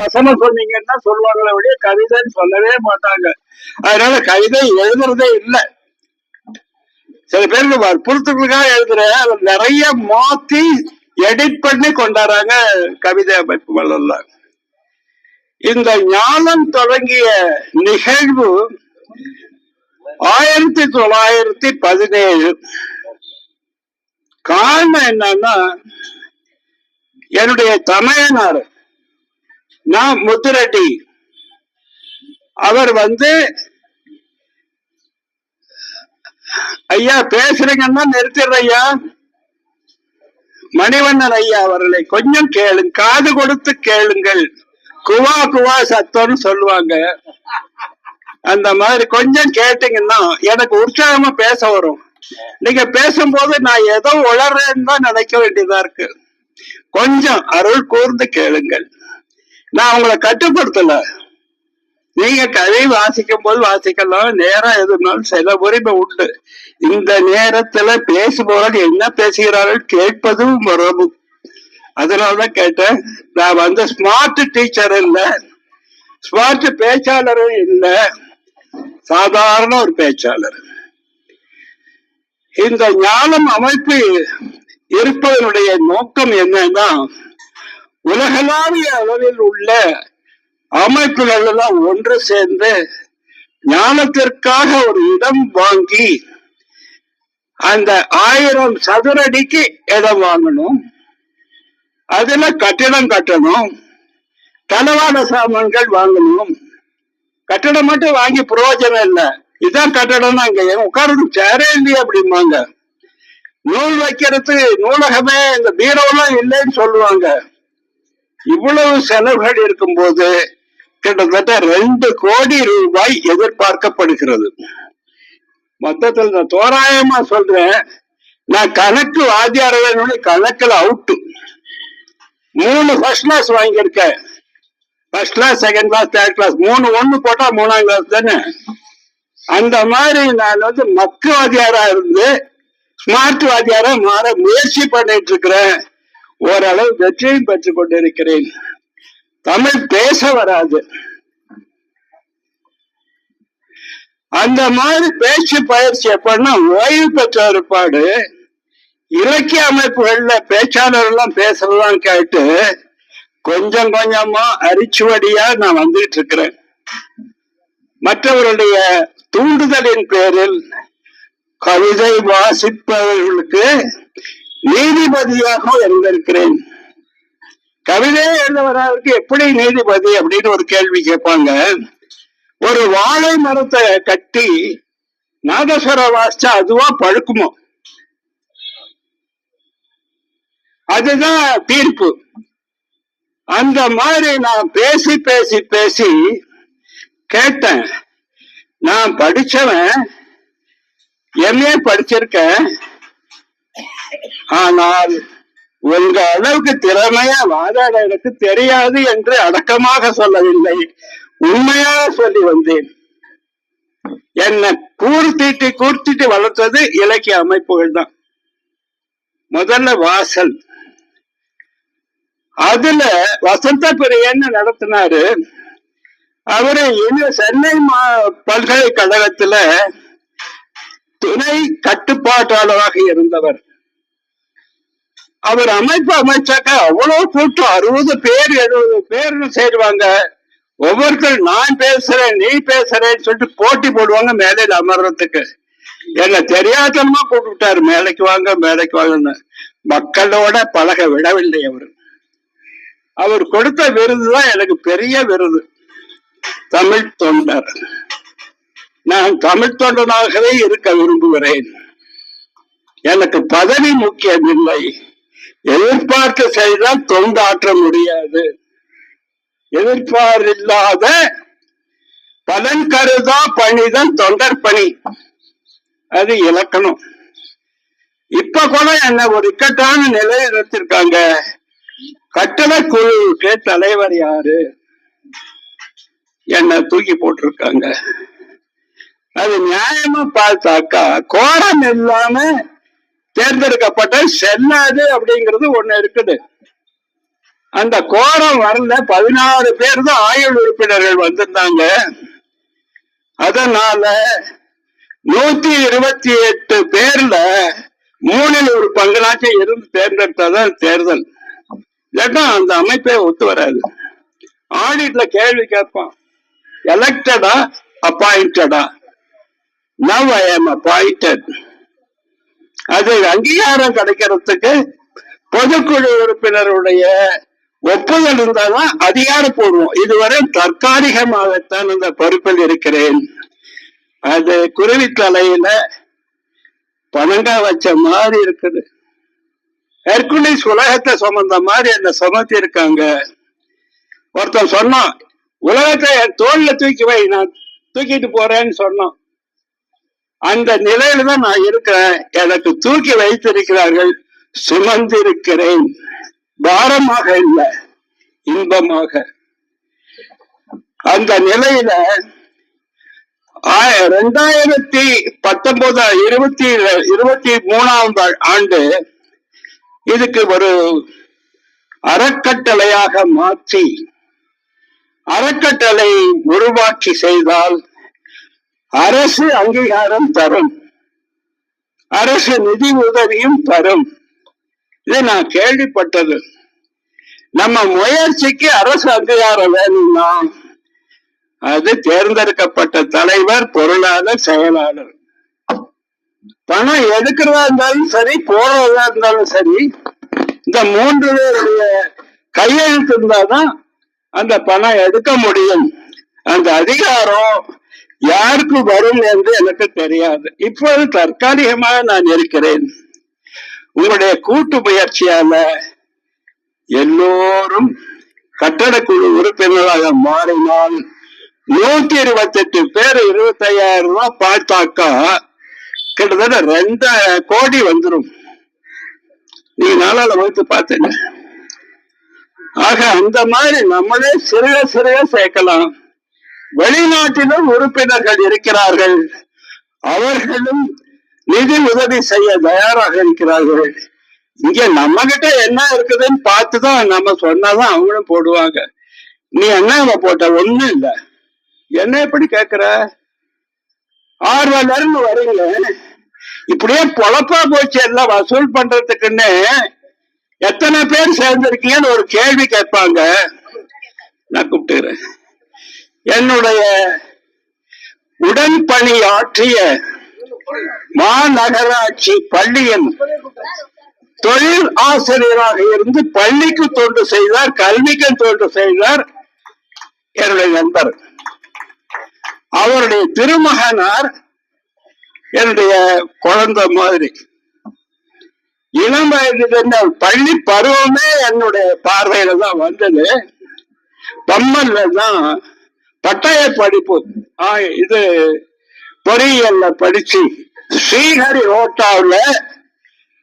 வசனம் சொன்னீங்கன்னா சொல்லுவாங்களே ஒழிய கவிதைன்னு சொல்லவே மாட்டாங்க. அதனால கவிதை எழுதுறதே இல்லை. சில பேருக்கு வற்புறுத்தலுக்காக எழுதுறேன் அதை நிறைய மாத்தி எடிட் பண்ணி கொண்டாடுறாங்க கவிதை அமைப்புகள் எல்லாம். இந்த ஞானம் தொடங்கிய நிகழ்வு ஆயிரத்தி தொள்ளாயிரத்தி பதினேழு. காரணம் என்னன்னா என்னுடைய தமையனார் நான் முத்துரெட்டி. அவர் வந்து ஐயா பேசுறீங்கன்னா நிறுத்திடுற ஐயா மணிவண்ணன் ஐயா அவர்களை கொஞ்சம் கேளுங்க காது கொடுத்து கேளுங்கள். குவா குவா சத்தம்னு சொல்லுவாங்க. அந்த மாதிரி கொஞ்சம் கேட்டீங்கன்னா எனக்கு உற்சாகமா பேச வரும். நீங்க பேசும்போது நான் ஏதோ உளறேன்னு தான் நினைக்க வேண்டியதா இருக்கு. கொஞ்சம் அருள் கூர்ந்து கேளுங்கள். நான் உங்களை கட்டுப்படுத்தல. நீங்க கதை வாசிக்கும் போது வாசிக்கலாம் நேரம் எதுனாலும் சில உரிமை உண்டு. இந்த நேரத்துல பேசுபவர்கள் என்ன பேசுகிறார்கள் கேட்பதும் மரபு அதனாலதான் கேட்டேன் நான் வந்து ஸ்மார்ட் டீச்சர் இல்ல. ஸ்மார்ட் பேச்சாளரும் இல்ல. சாதாரண ஒரு பேச்சாளர். இந்த ஞானம் அமைப்பு இருப்பதனுடைய நோக்கம் என்னன்னா உலகளாவிய அளவில் உள்ள அமைப்புகள் எல்லாம் ஒன்று சேர்ந்து ஞானத்திற்காக ஒரு இடம் வாங்கி அந்த ஆயிரம் சதுரடிக்கு இடம் வாங்கணும். அதுல கட்டிடம் கட்டணும். தளவாட சாமான்கள் வாங்கணும். கட்டடம் மட்டும் வாங்கி பிரயோஜனம் இல்லை. இதுதான் கட்டடம்னா இங்க உட்கார்றது சேரே இல்லையே அப்படிம்பாங்க. நூல் வைக்கிறது நூலகமே இந்த பீரோலாம் இல்லைன்னு சொல்லுவாங்க. இவ்வளவு செலவுகள் இருக்கும் போது கிட்டத்தட்ட ரெண்டு கோடி ரூபாய் எதிர்பார்க்கப்படுகிறது. மொத்தத்தில் நான் தோராயமா சொல்றேன் நான் கணக்கு வாத்தியார கணக்கில் கணக்குல அவுட்டு மூணு ஃபர்ஸ்ட் கிளாஸ் வாங்கியிருக்கேன். First class second class third class மூணு ஒண்ணு போட்டா மூணாம் கிளாஸ் தானே? அந்த மாதிரி நான் வந்து மக்கு வாத்தியாரா இருந்து ஸ்மார்ட் வாத்தியாரா மாற முயற்சி பண்ணிட்டு இருக்கிறேன். ஓரளவு வெற்றியும் பெற்றுக் கொண்டிருக்கிறேன். தமிழ் பேச வராது. அந்த மாதிரி பேச்சு பயிற்சி எப்படின்னா ஓய்வு பெற்ற ஒருபாடு இலக்கிய அமைப்புகள்ல பேச்சாளர் எல்லாம் பேசுறதெல்லாம் கேட்டு கொஞ்சம் கொஞ்சமா அரிச்சுவடியா நான் வந்துட்டு இருக்கிறேன். மற்றவருடைய தூண்டுதலின் பேரில் கவிதை வாசிப்பவர்களுக்கு நீதிபதியாக இருந்திருக்கிறேன். கவிதை எழுதவரவருக்கு எப்படி நீதிபதி அப்படின்னு ஒரு கேள்வி கேட்பாங்க. ஒரு வாழை மரத்தை கட்டி நாதஸ்வர வாசிச்சா அதுவா பழுக்குமோ? அதுதான் தீர்ப்பு. அந்த மாதிரி நான் பேசி பேசி பேசி கேட்டேன். நான் படிச்சவன் எம்ஏ படிச்சிருக்கேன். ஆனால் உங்க அளவுக்கு திறமையா வாதாட எனக்கு தெரியாது என்று அடக்கமாக சொல்லவில்லை. உண்மையாக சொல்லி வந்தேன். என்னை கூர்த்திட்டு கூர்த்திட்டு வளர்த்தது இலக்கிய அமைப்புகள் தான். முதல்ல வாசல். அதுல வசந்த பிரியன்னு நடத்தினாரு. அவரு இன்னும் சென்னை மா பல்கலைக்கழகத்துல துணை கட்டுப்பாட்டாளராக இருந்தவர். அவர் அமைப்பு அமைச்சாக்க அவ்வளவு கூட்டம் அறுபது பேர் எழுபது பேர்னு சேருவாங்க. ஒவ்வொருத்தர் நான் பேசுறேன் நீ பேசுறேன்னு சொல்லிட்டு போட்டி போடுவாங்க மேலையில் அமர்றதுக்கு. என்ன தெரியாதமா கூப்பிட்டாரு மேலைக்கு வாங்க மேலைக்கு வாங்கன்னு. மக்களோட பழக விடவில்லை அவர். அவர் கொடுத்த விருது தான் எனக்கு பெரிய விருது. தமிழ் தொண்டர். நான் தமிழ் தொண்டனாகவே இருக்க விரும்புகிறேன். எனக்கு பதவி முக்கியமில்லை. எதிர்பார்த்து செய்தால் தொண்டாற்ற முடியாது. எதிர்பாரில்லாத பலன் கருதா பணிதான் தொண்டர் பணி. அது இலக்கணம். இப்ப கூட என்ன ஒரு இக்கட்டான நிலையில் எடுத்திருக்காங்க. கட்டளை குழுவுக்கு தலைவர் யாரு? என்ன தூக்கி போட்டிருக்காங்க. அது நியாயமா பார்த்தாக்கா கோரம் இல்லாம தேர்ந்தெடுக்கப்பட்ட செல்லாது அப்படிங்கிறது ஒண்ணு இருக்குது. அந்த கோரம் வரல பதினாறு பேர் தான் ஆயுள் உறுப்பினர்கள் வந்திருந்தாங்க. அதனால நூத்தி இருபத்தி எட்டு பேர்ல மூணில் ஒரு பங்குனாச்சும் இருந்து தேர்ந்தெடுத்தாதான் தேர்தல். இல்லாட்டா அந்த அமைப்பே ஒத்து வராது. ஆடிட்ல கேள்வி கேட்பான். எலெக்டடா அப்பாயிண்டடா நவ் ஐ எம் அப்பாயிண்டட் அது அங்கீகாரம் கிடைக்கிறதுக்கு பொதுக்குழு உறுப்பினருடைய ஒப்புதல் இருந்தால்தான் அதிகாரப்பூர்வம் இதுவரை தற்காலிகமாகத்தான் அந்த பொறுப்பில் இருக்கிறேன். அது குருவி தலையில பணங்கா வச்ச மாதிரி இருக்குது. ஹெர்குலிஸ் உலகத்தை சுமந்த மாதிரி அந்த சுமத்தி இருக்காங்க. ஒருத்தன் சொன்னான் உலகத்தை என் தோல்ல தூக்கி வை நான் தூக்கிட்டு போறேன்னு சொன்னான். அந்த நிலையில தான் நான் இருக்கிறேன். எனக்கு தூக்கி வைத்திருக்கிறார்கள் சுமந்திருக்கிறேன். பாரமாக இல்லை இன்பமாக. அந்த நிலையில ரெண்டாயிரத்தி பத்தொன்பது இருபத்தி இருபத்தி மூணாம் ஆண்டு இதுக்கு ஒரு அறக்கட்டளையாக மாற்றி அறக்கட்டளை உருவாக்கி செய்தால் அரசு அங்கீகாரம் தரும். அரசு நிதி உதவியும் தரும். இது நான் கேள்விப்பட்டது. நம்ம முயற்சிக்கு அரசு அங்கீகாரம் வேணும்னா அது தேர்ந்தெடுக்கப்பட்ட தலைவர் பொருளாளர் செயலாளர். பணம் எடுக்கிறதா இருந்தாலும் சரி போடுறதா இருந்தாலும் சரி இந்த மூன்று பேருடைய கையெழுத்து இருந்தாதான் அந்த பணம் எடுக்க முடியும். அந்த அதிகாரம் யாருக்கு வரும் என்று எனக்கு தெரியாது. இப்போது தற்காலிகமாக நான் இருக்கிறேன். உங்களுடைய கூட்டு முயற்சியால எல்லோரும் கட்டடக்குழு உறுப்பினராக மாறினால் நூத்தி இருபத்தி எட்டு பேர் இருபத்தி ஐயாயிரம் ரூபாய் பார்த்தாக்கா கிட்டத்தட்ட ரெண்டு கோடி வந்துடும் நீங்க நாளால வகுத்து பார்த்தீங்க ஆக அந்த மாதிரி நம்மளே சிறுக சிறுக சேர்க்கலாம். வெளிநாட்டிலும் உறுப்பினர்கள் இருக்கிறார்கள். அவர்களும் நிதி உதவி செய்ய தயாராக இருக்கிறார்கள். இங்க நம்ம கிட்ட என்ன இருக்குதுன்னு பார்த்துதான் நம்ம சொன்னாதான் அவங்களும் போடுவாங்க. நீ என்ன போட்ட? ஒண்ணும் இல்ல. என்ன எப்படி கேக்குற? ஆர்வலர்னு வரீங்க இப்படியே பொழப்பா போச்சு எல்லாம் வசூல் பண்றதுக்குன்னு எத்தனை பேர் சேர்ந்திருக்கீங்கன்னு ஒரு கேள்வி கேட்பாங்க. நான் கூப்பிட்டுக்கிறேன். என்னுடைய உடன்பணி ஆற்றிய மாநகராட்சி பள்ளியின் தொழில் ஆசிரியராக இருந்து பள்ளிக்கு தொண்டு செய்தார் கல்விக்கு தொண்டு செய்தார் என்னுடைய நண்பர். அவருடைய திருமகனார் என்னுடைய குழந்தை மாதிரி. இளம் வயதுல பள்ளி பருவமே என்னுடைய பார்வையில தான் வந்தது. பம்மல்ல தான் பட்டய படிப்பு இது பொறியியல்ல படிச்சு ஸ்ரீஹரி ஓட்டாவில்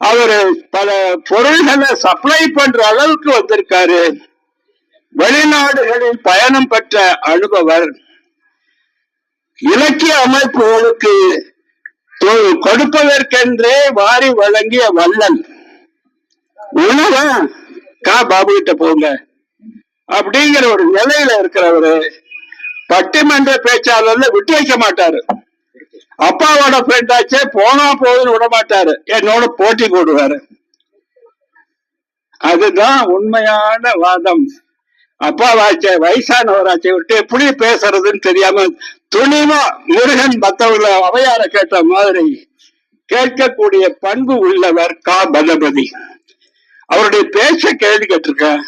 அவரு பல பொருள்களை சப்ளை பண்ற அளவுக்கு வந்திருக்காரு. வெளிநாடுகளில் பயணம் பெற்ற அனுபவர். இலக்கிய அமைப்புகளுக்கு கொடுப்பதற்கென்றே வாரி வழங்கிய வல்லன் உணவா? கா பாபு கிட்ட போங்க. அப்படிங்கிற ஒரு நிலையில இருக்கிறவரு. பட்டிமன்ற பேச்சாளர்ல விட்டு வைக்க மாட்டாரு. அப்பாவோட ஃப்ரெண்ட் ஆச்சே போனா போகுதுன்னு விட மாட்டாரு. என்னோட போட்டி போடுவாரு. அதுதான் உண்மையான வாதம். அப்பாவாச்சே வயசானவராச்சே விட்டு எப்படி பேசுறதுன்னு தெரியாம துணிவா முருகன் மத்தவங்கள அவையார கேட்ட மாதிரி கேட்கக்கூடிய பண்பு உள்ளவர் கா. பலபதி. அவருடைய பேச்ச கேள்வி கேட்டிருக்கேன்.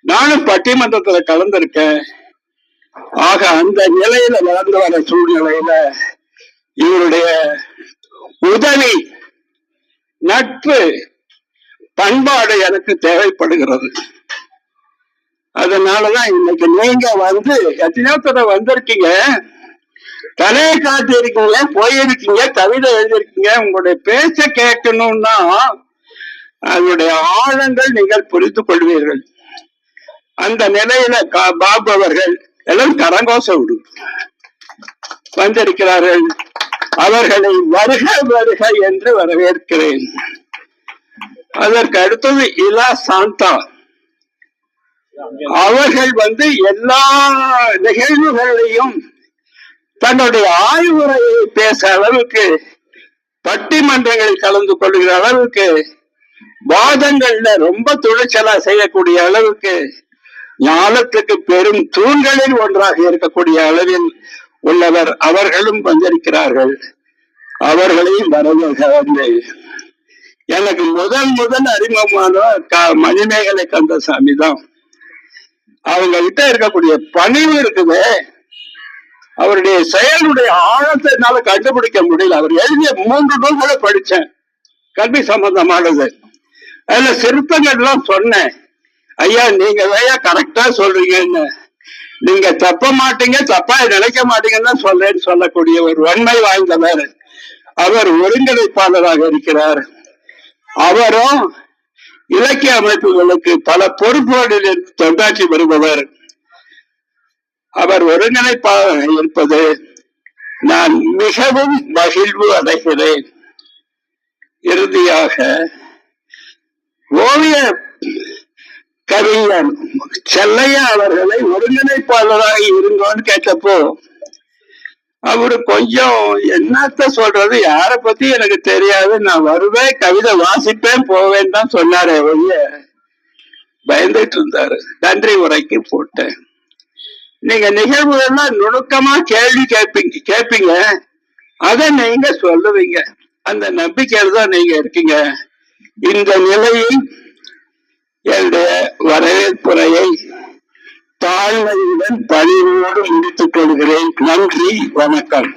நானும் பட்டிமன்றத்துல கலந்திருக்கேன். ஆக அந்த நிலையில வளர்ந்து வர சூழ்நிலையில இவருடைய உதவி நட்பு பண்பாடு எனக்கு தேவைப்படுகிறது. அதனாலதான் இன்னைக்கு நீங்க வந்து எத்தனையோ தடவை வந்திருக்கீங்க. தலையை காட்டி இருக்கீங்க போயிருக்கீங்க கவிதை எழுதிருக்கீங்க உங்களுடைய பேச்ச கேட்கணும்னா அதனுடைய ஆழங்கள் நீங்கள் புரிந்து கொள்வீர்கள். அந்த நிலையில கா- பாபு அவர்கள் எல்லாம் கரங்கோச விடு வந்திருக்கிறார்கள். அவர்களை வருக வருக என்று வரவேற்கிறேன். அதற்கு அடுத்தது இலா சாந்தா. அவர்கள் வந்து எல்லா நிகழ்வுகளையும் தன்னுடைய ஆய்வுரையை பேச அளவுக்கு பட்டிமன்றங்களில் கலந்து கொள்கிற அளவுக்கு வாதங்கள்ல ரொம்ப துணிச்சலா செய்யக்கூடிய அளவுக்கு ஞானத்துக்கு பெரும் தூண்களில் ஒன்றாக இருக்கக்கூடிய அளவில் உள்ளவர் அவர்களும் வந்திருக்கிறார்கள். அவர்களையும் வரவேற்க எனக்கு முதல் முதல் அறிமுகமான க- மணிமேகலை கந்தசாமி தான் அவங்க கிட்ட இருக்கக்கூடிய பணிவு இருக்குது. அவருடைய செயலுடைய ஆழத்தை என்னால கண்டுபிடிக்க முடியல. அவர் எழுதிய மூன்று நூல்களை படிச்சேன். கல்வி சம்பந்தமானது. அதுல சிறுத்தங்கள் எல்லாம் சொன்னேன். ஐயா நீங்க ஐயா கரெக்டா சொல்றீங்கன்னு நீங்க தப்ப மாட்டீங்க தப்பா நினைக்க மாட்டீங்கன்னு தான் சொல்றேன்னு சொல்லக்கூடிய ஒரு வன்மை வாய்ந்தவர் அவர் ஒருங்கிணைப்பாளராக இருக்கிறார். அவரும் இலக்கிய அமைப்புகளுக்கு பல பொறுப்புகளில் தொண்டாற்றி வருபவர். அவர் ஒருங்கிணைப்பாளராக இருப்பது நான் மிகவும் மகிழ்வு அடைகிறேன். இறுதியாக ஓவிய கவிஞர் செல்லையா அவர்களை ஒருங்கிணைப்பாளராக இருங்கன்னு கேட்டப்போ அவரு கொஞ்சம் என்னத்த சொல்றது யார பத்தி எனக்கு தெரியாது நான் வருவேன் கவிதை வாசிப்பேன் போவேன் தான் சொன்னாரே ஒழிய பயந்துட்டு இருந்தாரு. நன்றி உரைக்கு போட்டேன். நீங்க நிகழ்வுகள்லாம் நுணுக்கமா கேள்வி கேட்பீங்க கேட்பீங்க அதை நீங்க சொல்லுவீங்க. அந்த நம்பிக்கையில தான் நீங்க இருக்கீங்க. இந்த நிலையில் என்னுடைய வரவேற்புரையை தாழ்மையுடன் பணிவோடு முடித்துக் கொள்கிறேன். நன்றி வணக்கம்.